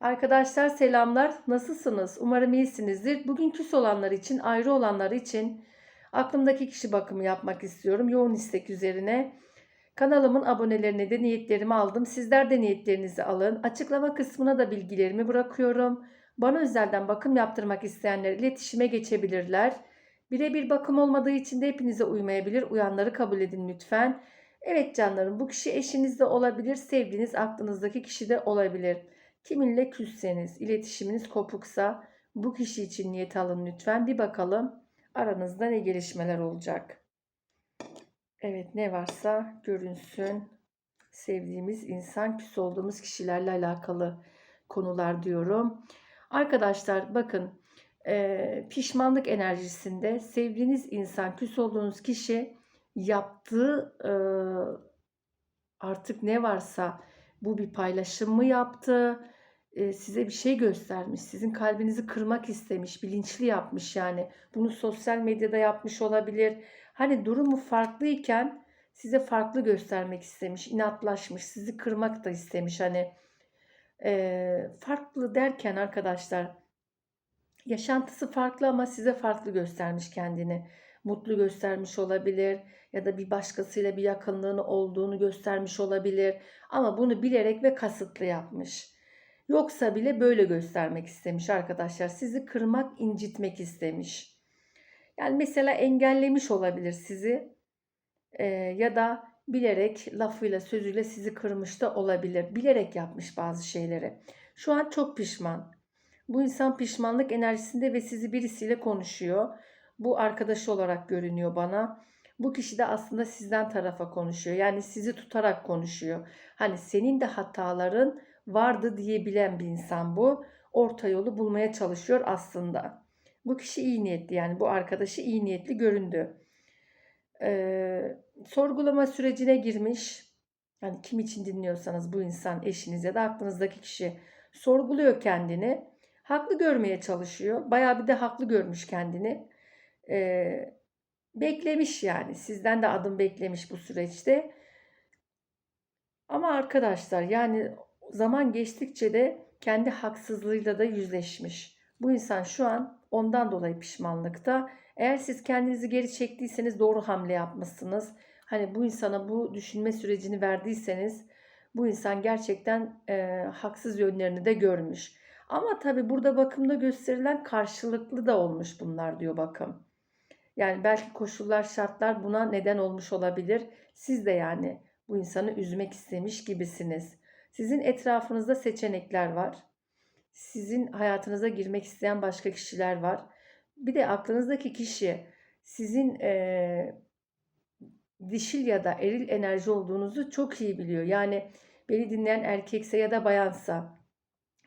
Arkadaşlar selamlar. Nasılsınız? Umarım iyisinizdir. Bugün küs olanlar için, ayrı olanlar için aklımdaki kişi bakımı yapmak istiyorum. Yoğun istek üzerine. Kanalımın abonelerine de niyetlerimi aldım. Sizler de niyetlerinizi alın. Açıklama kısmına da bilgilerimi bırakıyorum. Bana özelden bakım yaptırmak isteyenler iletişime geçebilirler. Birebir bakım olmadığı için de hepinize uymayabilir. Uyanları kabul edin lütfen. Evet canlarım bu kişi eşiniz de olabilir, sevdiğiniz aklınızdaki kişi de olabilir. Kiminle küsseniz, iletişiminiz kopuksa bu kişi için niyet alın lütfen. Bir bakalım aranızda ne gelişmeler olacak. Evet ne varsa görünsün. Sevdiğimiz insan, küs olduğumuz kişilerle alakalı konular diyorum. Arkadaşlar bakın e, pişmanlık enerjisinde sevdiğiniz insan, küs olduğunuz kişi yaptığı e, artık ne varsa bu bir paylaşım mı yaptı? Size bir şey göstermiş. Sizin kalbinizi kırmak istemiş. Bilinçli yapmış yani. Bunu sosyal medyada yapmış olabilir. Hani durumu farklıyken size farklı göstermek istemiş. inatlaşmış. Sizi kırmak da istemiş. Hani e, farklı derken arkadaşlar yaşantısı farklı ama size farklı göstermiş kendini. Mutlu göstermiş olabilir ya da bir başkasıyla bir yakınlığını olduğunu göstermiş olabilir. Ama bunu bilerek ve kasıtlı yapmış. Yoksa bile böyle göstermek istemiş arkadaşlar. Sizi kırmak, incitmek istemiş. Yani mesela engellemiş olabilir sizi. Ee, ya da bilerek lafıyla sözüyle sizi kırmış da olabilir. Bilerek yapmış bazı şeyleri. Şu an çok pişman. Bu insan pişmanlık enerjisinde ve sizi birisiyle konuşuyor. Bu arkadaşı olarak görünüyor bana. Bu kişi de aslında sizden tarafa konuşuyor. Yani sizi tutarak konuşuyor. Hani senin de hataların vardı diyebilen bir insan bu. Orta yolu bulmaya çalışıyor aslında. Bu kişi iyi niyetli yani bu arkadaşı iyi niyetli göründü. Ee, sorgulama sürecine girmiş. Yani kim için dinliyorsanız bu insan eşiniz ya da aklınızdaki kişi sorguluyor kendini. Haklı görmeye çalışıyor. Bayağı bir de haklı görmüş kendini. Ee, beklemiş yani. Sizden de adım beklemiş bu süreçte. Ama arkadaşlar yani zaman geçtikçe de kendi haksızlığıyla da yüzleşmiş. Bu insan şu an ondan dolayı pişmanlıkta. Eğer siz kendinizi geri çektiyseniz doğru hamle yapmışsınız. Hani bu insana bu düşünme sürecini verdiyseniz bu insan gerçekten e, haksız yönlerini de görmüş. Ama tabi burada bakımda gösterilen karşılıklı da olmuş bunlar diyor bakım. Yani belki koşullar, şartlar buna neden olmuş olabilir. Siz de yani bu insanı üzmek istemiş gibisiniz. Sizin etrafınızda seçenekler var. Sizin hayatınıza girmek isteyen başka kişiler var. Bir de aklınızdaki kişi sizin e, dişil ya da eril enerji olduğunuzu çok iyi biliyor. Yani beni dinleyen erkekse ya da bayansa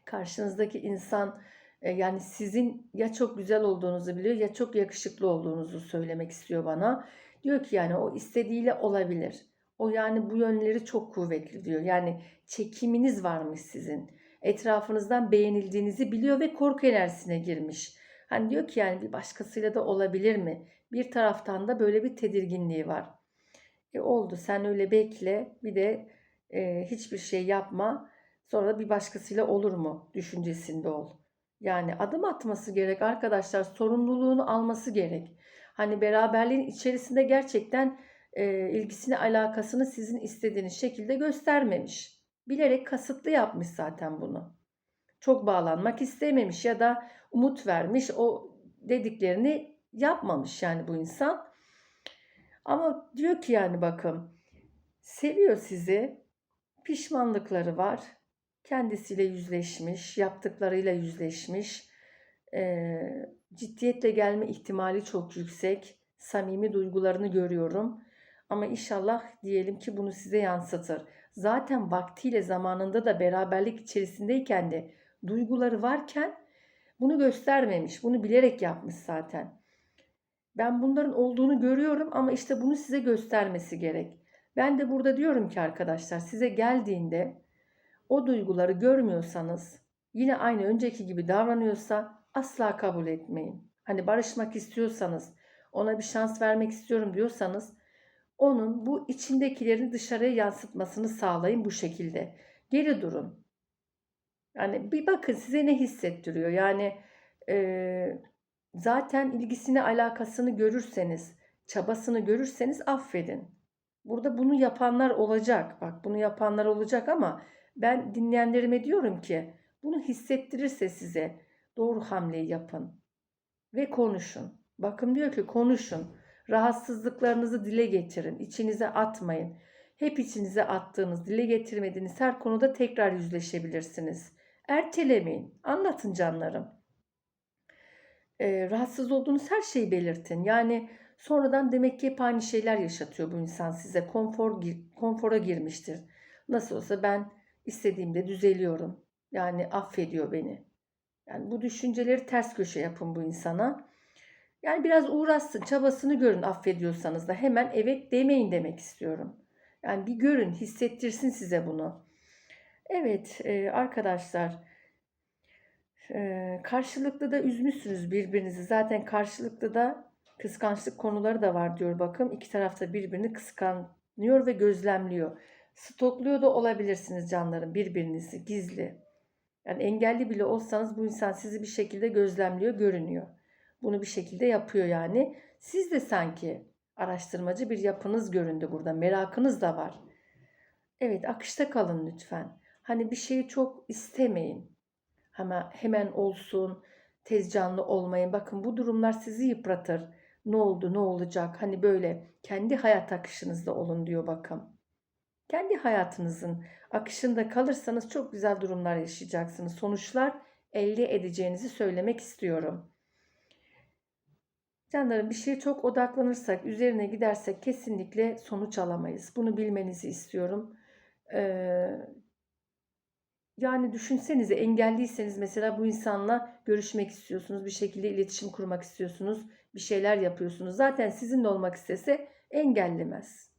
karşınızdaki insan e, yani sizin ya çok güzel olduğunuzu biliyor ya çok yakışıklı olduğunuzu söylemek istiyor bana. Diyor ki yani o istediğiyle olabilir. O yani bu yönleri çok kuvvetli diyor. Yani çekiminiz varmış sizin. Etrafınızdan beğenildiğinizi biliyor ve korku enerjisine girmiş. Hani diyor ki yani bir başkasıyla da olabilir mi? Bir taraftan da böyle bir tedirginliği var. E oldu sen öyle bekle bir de e, hiçbir şey yapma sonra bir başkasıyla olur mu düşüncesinde ol. Yani adım atması gerek arkadaşlar sorumluluğunu alması gerek. Hani beraberliğin içerisinde gerçekten e, ilgisini alakasını sizin istediğiniz şekilde göstermemiş. Bilerek kasıtlı yapmış zaten bunu. Çok bağlanmak istememiş ya da umut vermiş o dediklerini yapmamış yani bu insan. Ama diyor ki yani bakın seviyor sizi. Pişmanlıkları var. Kendisiyle yüzleşmiş, yaptıklarıyla yüzleşmiş. E, ciddiyetle gelme ihtimali çok yüksek. Samimi duygularını görüyorum. Ama inşallah diyelim ki bunu size yansıtır. Zaten vaktiyle zamanında da beraberlik içerisindeyken de duyguları varken bunu göstermemiş. Bunu bilerek yapmış zaten. Ben bunların olduğunu görüyorum ama işte bunu size göstermesi gerek. Ben de burada diyorum ki arkadaşlar size geldiğinde o duyguları görmüyorsanız yine aynı önceki gibi davranıyorsa asla kabul etmeyin. Hani barışmak istiyorsanız, ona bir şans vermek istiyorum diyorsanız onun bu içindekilerini dışarıya yansıtmasını sağlayın bu şekilde. Geri durun. Yani bir bakın size ne hissettiriyor. Yani e, zaten ilgisini alakasını görürseniz, çabasını görürseniz affedin. Burada bunu yapanlar olacak. Bak bunu yapanlar olacak ama ben dinleyenlerime diyorum ki bunu hissettirirse size doğru hamleyi yapın ve konuşun. Bakın diyor ki konuşun. Rahatsızlıklarınızı dile getirin. İçinize atmayın. Hep içinize attığınız, dile getirmediğiniz her konuda tekrar yüzleşebilirsiniz. Ertelemeyin. Anlatın canlarım. Ee, rahatsız olduğunuz her şeyi belirtin. Yani sonradan demek ki hep aynı şeyler yaşatıyor bu insan size. Konfor, konfora girmiştir. Nasıl olsa ben istediğimde düzeliyorum. Yani affediyor beni. Yani bu düşünceleri ters köşe yapın bu insana. Yani biraz uğraşsın, çabasını görün affediyorsanız da hemen evet demeyin demek istiyorum. Yani bir görün, hissettirsin size bunu. Evet e, arkadaşlar e, karşılıklı da üzmüşsünüz birbirinizi. Zaten karşılıklı da kıskançlık konuları da var diyor bakın. İki tarafta birbirini kıskanıyor ve gözlemliyor. Stokluyor da olabilirsiniz canlarım birbirinizi gizli. Yani engelli bile olsanız bu insan sizi bir şekilde gözlemliyor, görünüyor. Bunu bir şekilde yapıyor yani. Siz de sanki araştırmacı bir yapınız göründü burada. Merakınız da var. Evet, akışta kalın lütfen. Hani bir şeyi çok istemeyin. Hemen hemen olsun, tez canlı olmayın. Bakın bu durumlar sizi yıpratır. Ne oldu, ne olacak? Hani böyle kendi hayat akışınızda olun diyor bakın. Kendi hayatınızın akışında kalırsanız çok güzel durumlar yaşayacaksınız. Sonuçlar elde edeceğinizi söylemek istiyorum. Canlarım bir şeye çok odaklanırsak, üzerine gidersek kesinlikle sonuç alamayız. Bunu bilmenizi istiyorum. Ee, yani düşünsenize engelliyseniz mesela bu insanla görüşmek istiyorsunuz, bir şekilde iletişim kurmak istiyorsunuz, bir şeyler yapıyorsunuz. Zaten sizinle olmak istese engellemez.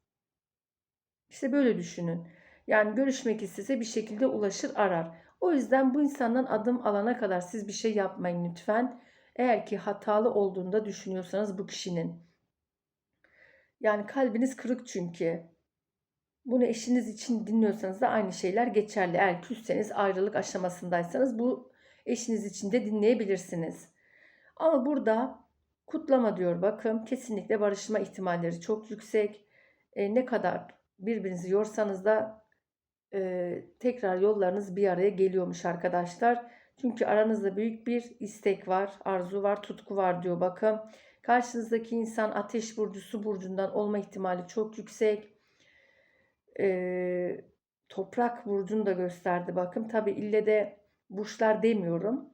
İşte böyle düşünün. Yani görüşmek istese bir şekilde ulaşır arar. O yüzden bu insandan adım alana kadar siz bir şey yapmayın lütfen. Eğer ki hatalı olduğunda düşünüyorsanız bu kişinin. Yani kalbiniz kırık çünkü. Bunu eşiniz için dinliyorsanız da aynı şeyler geçerli. Eğer küsseniz ayrılık aşamasındaysanız bu eşiniz için de dinleyebilirsiniz. Ama burada kutlama diyor bakın kesinlikle barışma ihtimalleri çok yüksek. E, ne kadar birbirinizi yorsanız da e, tekrar yollarınız bir araya geliyormuş arkadaşlar. Çünkü aranızda büyük bir istek var, arzu var, tutku var diyor bakın. Karşınızdaki insan ateş burcu, su burcundan olma ihtimali çok yüksek. E, toprak burcunu da gösterdi bakın. Tabi ille de burçlar demiyorum.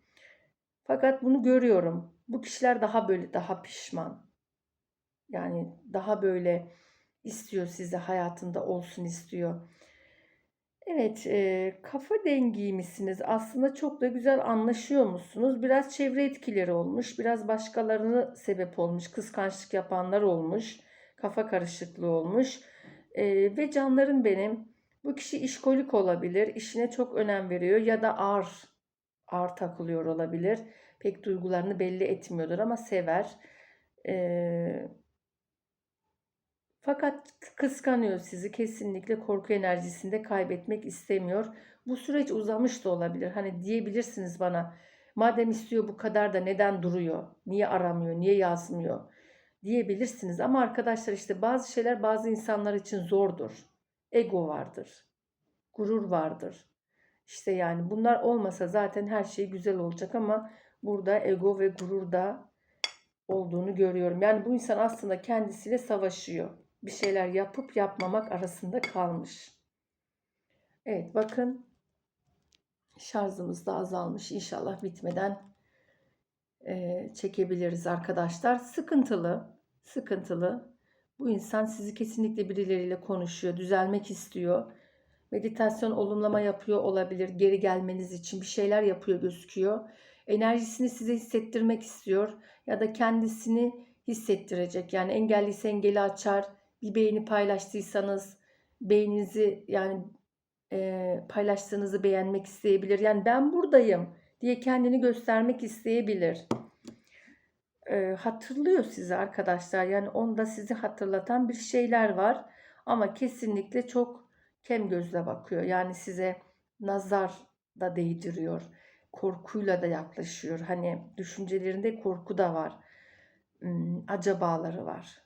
Fakat bunu görüyorum. Bu kişiler daha böyle daha pişman. Yani daha böyle istiyor sizi hayatında olsun istiyor. Evet, e, kafa dengi misiniz? Aslında çok da güzel anlaşıyor musunuz? Biraz çevre etkileri olmuş, biraz başkalarını sebep olmuş, kıskançlık yapanlar olmuş, kafa karışıklığı olmuş. E, ve canlarım benim, bu kişi işkolik olabilir, işine çok önem veriyor ya da ağır, ağır takılıyor olabilir. Pek duygularını belli etmiyordur ama sever. Eee fakat kıskanıyor sizi. Kesinlikle korku enerjisinde kaybetmek istemiyor. Bu süreç uzamış da olabilir. Hani diyebilirsiniz bana madem istiyor bu kadar da neden duruyor? Niye aramıyor? Niye yazmıyor? Diyebilirsiniz. Ama arkadaşlar işte bazı şeyler bazı insanlar için zordur. Ego vardır. Gurur vardır. İşte yani bunlar olmasa zaten her şey güzel olacak ama burada ego ve gurur da olduğunu görüyorum. Yani bu insan aslında kendisiyle savaşıyor bir şeyler yapıp yapmamak arasında kalmış. Evet bakın şarjımız da azalmış. İnşallah bitmeden e, çekebiliriz arkadaşlar. Sıkıntılı, sıkıntılı. Bu insan sizi kesinlikle birileriyle konuşuyor, düzelmek istiyor. Meditasyon olumlama yapıyor olabilir. Geri gelmeniz için bir şeyler yapıyor gözüküyor. Enerjisini size hissettirmek istiyor ya da kendisini hissettirecek. Yani engelliyse engeli açar, bir beğeni paylaştıysanız beğeninizi yani e, paylaştığınızı beğenmek isteyebilir. Yani ben buradayım diye kendini göstermek isteyebilir. E, hatırlıyor sizi arkadaşlar. Yani onda sizi hatırlatan bir şeyler var. Ama kesinlikle çok kem gözle bakıyor. Yani size nazar da değdiriyor. Korkuyla da yaklaşıyor. Hani düşüncelerinde korku da var. Hmm, acabaları var.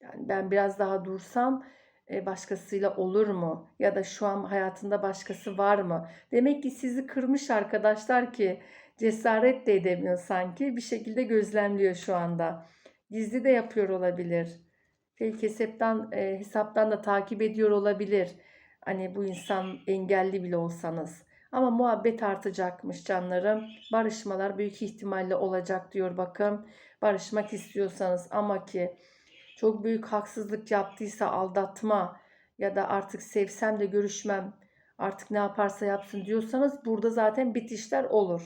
Yani ben biraz daha dursam e, başkasıyla olur mu? Ya da şu an hayatında başkası var mı? Demek ki sizi kırmış arkadaşlar ki cesaret de edemiyor sanki. Bir şekilde gözlemliyor şu anda. Gizli de yapıyor olabilir. Fake hesaptan, e, hesaptan da takip ediyor olabilir. Hani bu insan engelli bile olsanız. Ama muhabbet artacakmış canlarım. Barışmalar büyük ihtimalle olacak diyor bakın. Barışmak istiyorsanız ama ki çok büyük haksızlık yaptıysa aldatma ya da artık sevsem de görüşmem artık ne yaparsa yapsın diyorsanız burada zaten bitişler olur.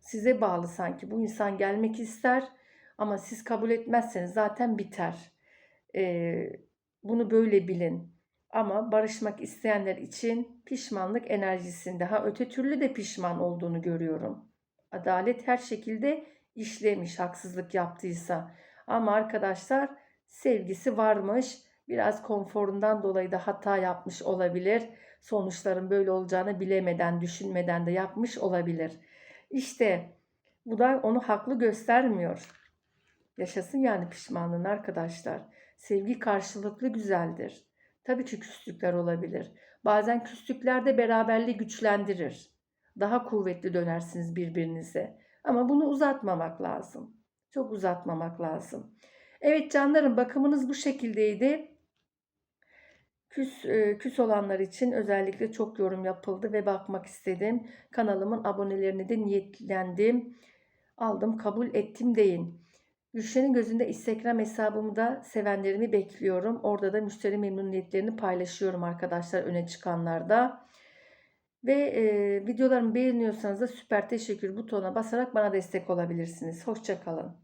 Size bağlı sanki bu insan gelmek ister ama siz kabul etmezseniz zaten biter. Ee, bunu böyle bilin. Ama barışmak isteyenler için pişmanlık enerjisinde ha öte türlü de pişman olduğunu görüyorum. Adalet her şekilde işlemiş haksızlık yaptıysa. Ama arkadaşlar sevgisi varmış. Biraz konforundan dolayı da hata yapmış olabilir. Sonuçların böyle olacağını bilemeden, düşünmeden de yapmış olabilir. İşte bu da onu haklı göstermiyor. Yaşasın yani pişmanlığın arkadaşlar. Sevgi karşılıklı güzeldir. Tabii ki küslükler olabilir. Bazen küslükler de beraberliği güçlendirir. Daha kuvvetli dönersiniz birbirinize. Ama bunu uzatmamak lazım. Çok uzatmamak lazım. Evet canlarım bakımınız bu şekildeydi. Küs, e, küs olanlar için özellikle çok yorum yapıldı ve bakmak istedim. Kanalımın abonelerini de niyetlendim. Aldım, kabul ettim deyin. Gülşen'in gözünde Instagram hesabımı da sevenlerimi bekliyorum. Orada da müşteri memnuniyetlerini paylaşıyorum arkadaşlar öne çıkanlarda. Ve e, videolarımı beğeniyorsanız da süper teşekkür butonuna basarak bana destek olabilirsiniz. Hoşçakalın.